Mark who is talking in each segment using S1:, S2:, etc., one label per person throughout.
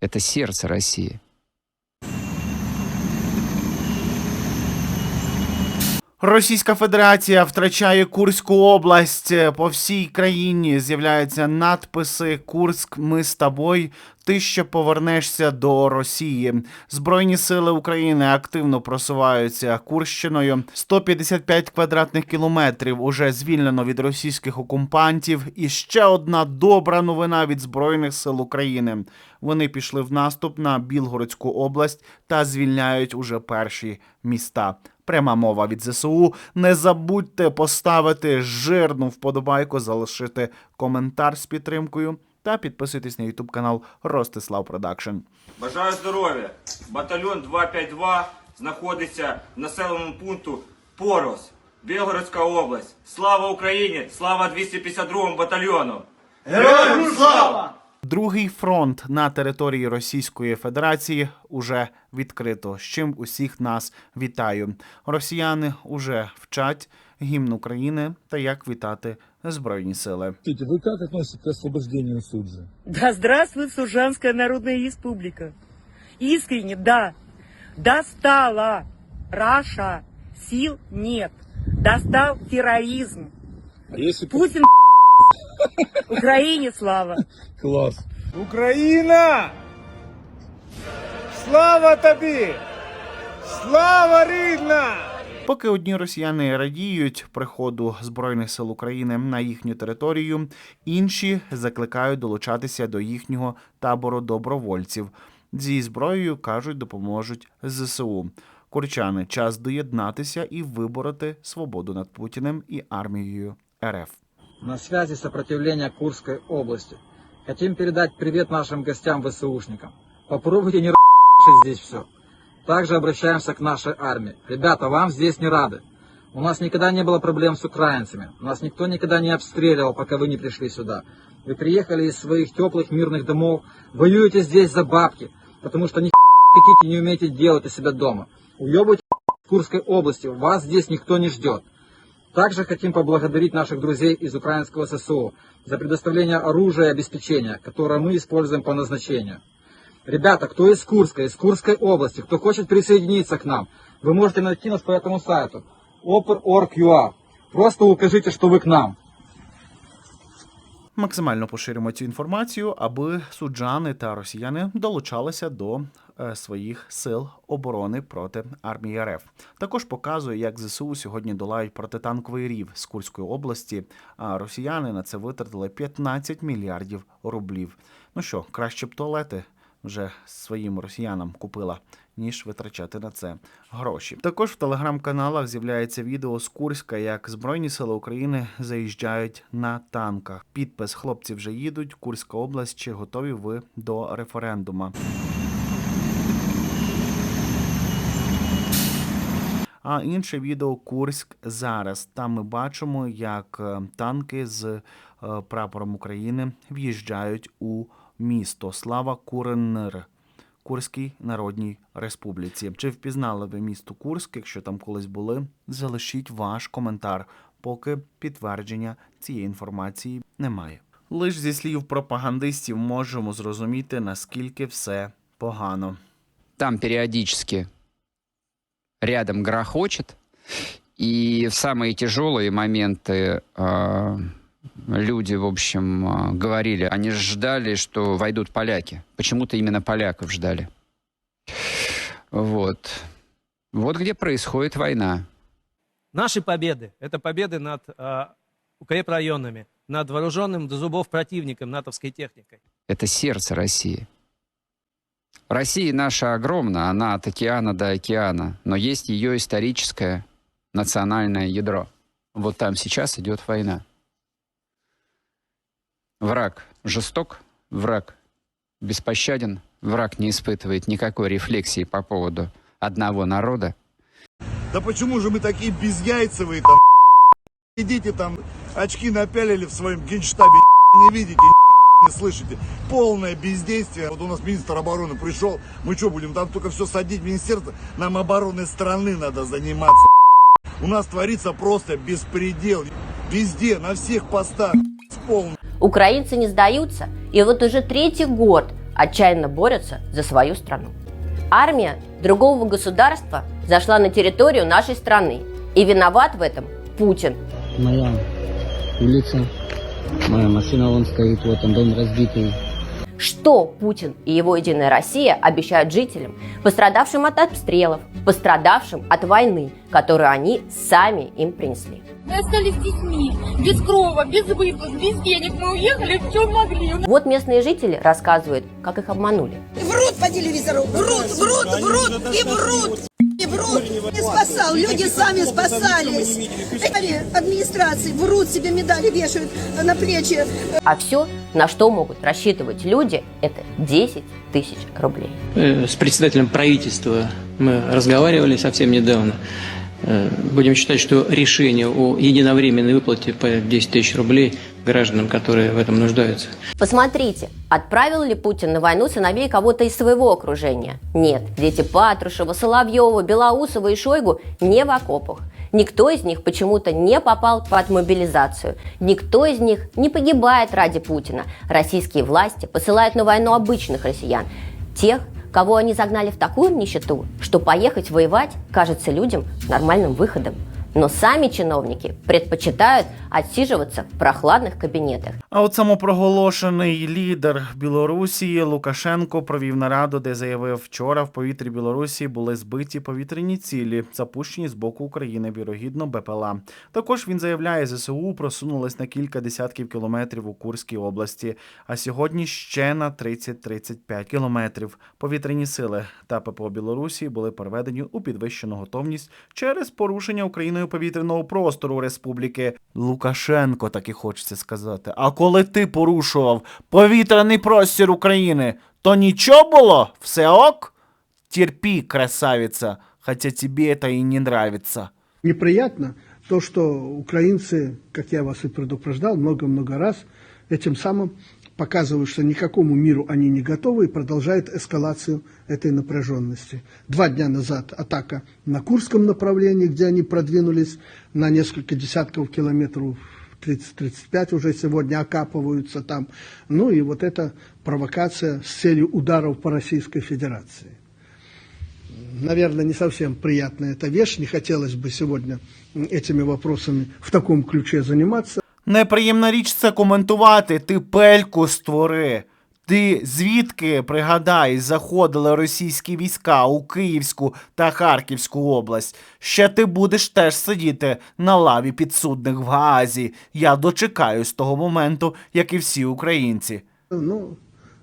S1: Это сердце России.
S2: Російська Федерація втрачає Курську область. По всій країні з'являються надписи Курськ, ми з тобою. Ти ще повернешся до Росії. Збройні сили України активно просуваються Курщиною. 155 квадратних кілометрів уже звільнено від російських окупантів. І ще одна добра новина від збройних сил України. Вони пішли в наступ на Білгородську область та звільняють уже перші міста. Пряма мова від ЗСУ. Не забудьте поставити жирну вподобайку, залишити коментар з підтримкою та підписуйтесь на YouTube канал Ростислав Продакшн.
S3: Бажаю здоров'я. Батальйон 252 знаходиться в населеному пункту Порос, Білгородська область. Слава Україні! Слава 252 батальйону!
S2: Другий фронт на території Російської Федерації уже відкрито. З чим усіх нас вітаю. Росіяни уже вчать гімн України та як вітати збройні сили.
S4: Скажите, вы как относитесь к освобождению Суджи?
S5: Да здравствует Сужанская Народная Республика. Искренне, да. Достала Раша. Сил нет. Достал терроризм.
S4: А если
S5: Путин Украине слава.
S4: класс?
S6: Україна! Слава тобі! Слава рідна!
S2: Поки одні росіяни радіють приходу збройних сил України на їхню територію, інші закликають долучатися до їхнього табору добровольців. Зі зброєю кажуть, допоможуть ЗСУ. Курчани, час доєднатися і вибороти свободу над Путіним і армією РФ.
S7: На связи сопротивления Курской области. Хотим передать привет нашим гостям-ВСУшникам. Попробуйте не здесь все. Также обращаемся к нашей армии. Ребята, вам здесь не рады. У нас никогда не было проблем с украинцами. Нас никто никогда не обстреливал, пока вы не пришли сюда. Вы приехали из своих теплых мирных домов, воюете здесь за бабки, потому что ни хотите, не умеете делать у себя дома. Уебывайте в Курской области, вас здесь никто не ждет. Также хотим поблагодарить наших друзей из украинского ССУ за предоставление оружия и обеспечения, которое мы используем по назначению. Ребята, кто из Курска, из Курской области, кто хочет присоединиться к нам, вы можете найти нас по этому сайту oper.org.ua. Просто укажите, что вы к нам.
S2: Максимально поширюємо цю інформацію, аби суджани та росіяни долучалися до е, своїх сил оборони проти армії РФ. Також показує, як ЗСУ сьогодні долають протитанковий рів з Курської області. А росіяни на це витратили 15 мільярдів рублів. Ну що, краще б туалети вже своїм росіянам купила, ніж витрачати на це гроші. Також в телеграм-каналах з'являється відео з Курська, як Збройні сили України заїжджають на танках. Підпис хлопці вже їдуть. Курська область. Чи готові ви до референдума? А інше відео Курськ зараз. Там ми бачимо, як е, танки з е, прапором України в'їжджають у місто. Слава Куренр. Курській Народній Республіці. Чи впізнали ви місто Курськ? Якщо там колись були, залишіть ваш коментар, поки підтвердження цієї інформації немає. Лиш зі слів пропагандистів можемо зрозуміти, наскільки все погано.
S1: Там периодически рядом грохочет. И в самые тяжелые моменты э, люди, в общем, э, говорили, они ждали, что войдут поляки. Почему-то именно поляков ждали. Вот. Вот где происходит война.
S8: Наши победы – это победы над э, укрепрайонами, над вооруженным до зубов противником натовской техникой.
S1: Это сердце России. Россия наша огромна, она от океана до океана, но есть ее историческое национальное ядро. Вот там сейчас идет война. Враг жесток, враг беспощаден, враг не испытывает никакой рефлексии по поводу одного народа.
S9: Да почему же мы такие безяйцевые там? Идите там, очки напялили в своем генштабе, не видите, не слышите. Полное бездействие. Вот у нас министр обороны пришел, мы что будем там только все садить министерство? Нам обороны страны надо заниматься. У нас творится просто беспредел. Везде, на всех постах. Полный.
S10: Украинцы не сдаются, и вот уже третий год отчаянно борются за свою страну. Армия другого государства зашла на территорию нашей страны. И виноват в этом Путин.
S11: Моя улица, моя машина вон стоит, вот он дом разбитый.
S10: Что Путин и его Единая Россия обещают жителям, пострадавшим от обстрелов, пострадавшим от войны, которую они сами им принесли?
S12: Мы остались с детьми, без крова, без выплат, без денег. Мы уехали в чем могли.
S10: Вот местные жители рассказывают, как их обманули.
S12: Врут по телевизору, врут, врут, врут и врут. И врут, не спасал, люди сами спасались. Эти Администрации врут, себе медали вешают на плечи.
S10: А все, на что могут рассчитывать люди, это 10 тысяч рублей.
S11: Э, С председателем правительства мы разговаривали совсем недавно. Э, Будем считать, что решение о единовременной выплате по 10 тысяч рублей гражданам, которые в этом нуждаются,
S10: Посмотрите, отправил ли Путин на войну сыновей кого-то из своего окружения? Нет, дети Патрушева, Соловьева, Белоусова и Шойгу не в окопах. Никто из них почему-то не попал под мобилизацию. Никто из них не погибает ради Путина. Российские власти посылают на войну обычных россиян. Тех, кого они загнали в такую нищету, что поехать воевать кажется людям нормальным выходом. Но сами чиновники предпочитают отсиживаться в прохладных кабинетах.
S2: А от самопроголошений лідер Білорусі Лукашенко провів нараду, де заявив, вчора в повітрі Білорусі були збиті повітряні цілі, запущені з боку України, вірогідно БПЛА. Також він заявляє, ЗСУ просунулись на кілька десятків кілометрів у Курській області, а сьогодні ще на 30-35 кілометрів. Повітряні сили та ППО Білорусі були переведені у підвищену готовність через порушення Україною повітряного простору Республіки Лукашенко, так і хочеться сказати. А коли ти порушував повітряний простір України, то нічого було? Все ок? Терпи, красавица, хотя тебе это и не нравится.
S13: неприятно то, что украинцы, как я вас и предупреждал много-много раз, этим самым показывают, что никакому миру они не готовы и продолжают эскалацию этой напряженности. Два дня назад атака на Курском направлении, где они продвинулись на несколько десятков километров 30-35 уже сегодня окапываются там. Ну и вот эта провокация с целью ударов по Российской Федерации наверное, не совсем приятная эта вещь. Не хотелось бы сегодня этими вопросами в таком ключе заниматься.
S2: Неприємна річ це коментувати. Ти пельку створи. Ти звідки, пригадай, заходили російські війська у Київську та Харківську область? Ще ти будеш теж сидіти на лаві підсудних в Гаазі. Я дочекаюсь того моменту, як і всі українці.
S13: Ну,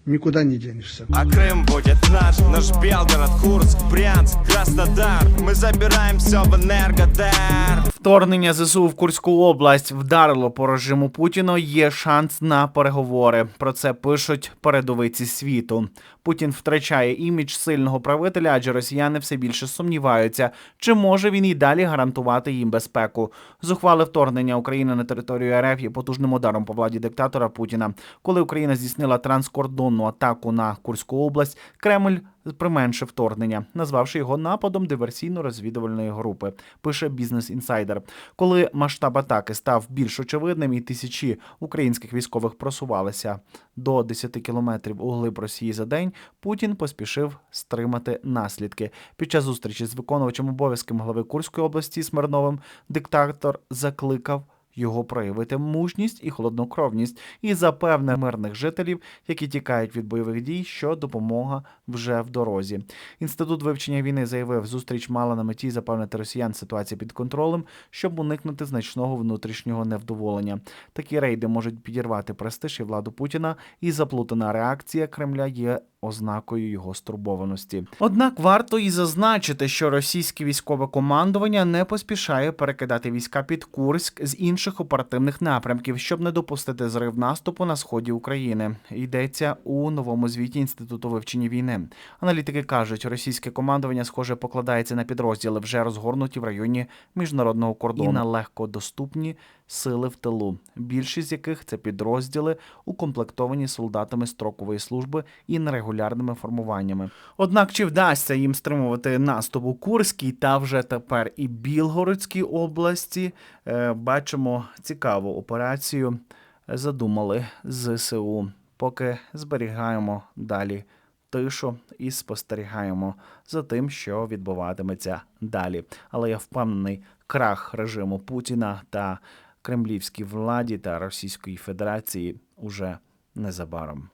S13: никуда не денешься.
S6: А Крым будет наш, наш Белгород, Курск, Брянск, Краснодар. Мы забираем все в Энергодар.
S2: Вторгнення ЗСУ в Курську область вдарило по режиму Путіна. Є шанс на переговори. Про це пишуть передовиці світу. Путін втрачає імідж сильного правителя, адже росіяни все більше сумніваються, чи може він і далі гарантувати їм безпеку. Зухвале вторгнення України на територію РФ є потужним ударом по владі диктатора Путіна. Коли Україна здійснила транскордонну атаку на Курську область, Кремль применшив вторгнення, назвавши його нападом диверсійно-розвідувальної групи. Пише Бізнес Інсайдер. Коли масштаб атаки став більш очевидним, і тисячі українських військових просувалися до 10 кілометрів у глиб Росії за день, Путін поспішив стримати наслідки. Під час зустрічі з виконувачем обов'язків глави Курської області Смирновим диктатор закликав його проявити мужність і холоднокровність і запевнив мирних жителів, які тікають від бойових дій, що допомога вже в дорозі. Інститут вивчення війни заявив, зустріч мала на меті запевнити росіян ситуацію під контролем, щоб уникнути значного внутрішнього невдоволення. Такі рейди можуть підірвати престиж і владу Путіна, і заплутана реакція Кремля є ознакою його стурбованості. Однак варто і зазначити, що російське військове командування не поспішає перекидати війська під Курськ з інших оперативних напрямків, щоб не допустити зрив наступу на сході України. Йдеться у новому звіті інституту вивчення війни. Аналітики кажуть, російське командування, схоже, покладається на підрозділи, вже розгорнуті в районі міжнародного кордону і на легкодоступні сили в тилу, більшість з яких це підрозділи, укомплектовані солдатами строкової служби і нерегулярними формуваннями. Однак чи вдасться їм стримувати наступ у Курській та вже тепер і Білгородській області? Е, Бачимо цікаву операцію. Задумали ЗСУ. поки зберігаємо далі тишу і спостерігаємо за тим, що відбуватиметься далі. Але я впевнений, крах режиму Путіна та кремлівській владі та Російської Федерації уже незабаром.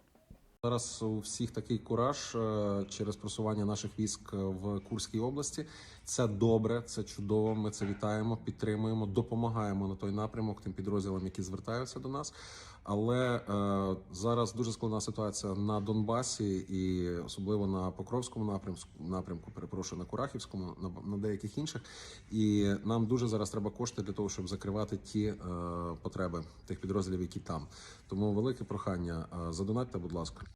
S14: Зараз у всіх такий кураж е, через просування наших військ в Курській області. Це добре, це чудово. Ми це вітаємо, підтримуємо, допомагаємо на той напрямок тим підрозділам, які звертаються до нас. Але е, зараз дуже складна ситуація на Донбасі і особливо на Покровському напрямку, напрямку, перепрошую, на Курахівському, на, на деяких інших. І нам дуже зараз треба кошти для того, щоб закривати ті е, потреби тих підрозділів, які там. Тому велике прохання. Е, задонатьте, будь ласка.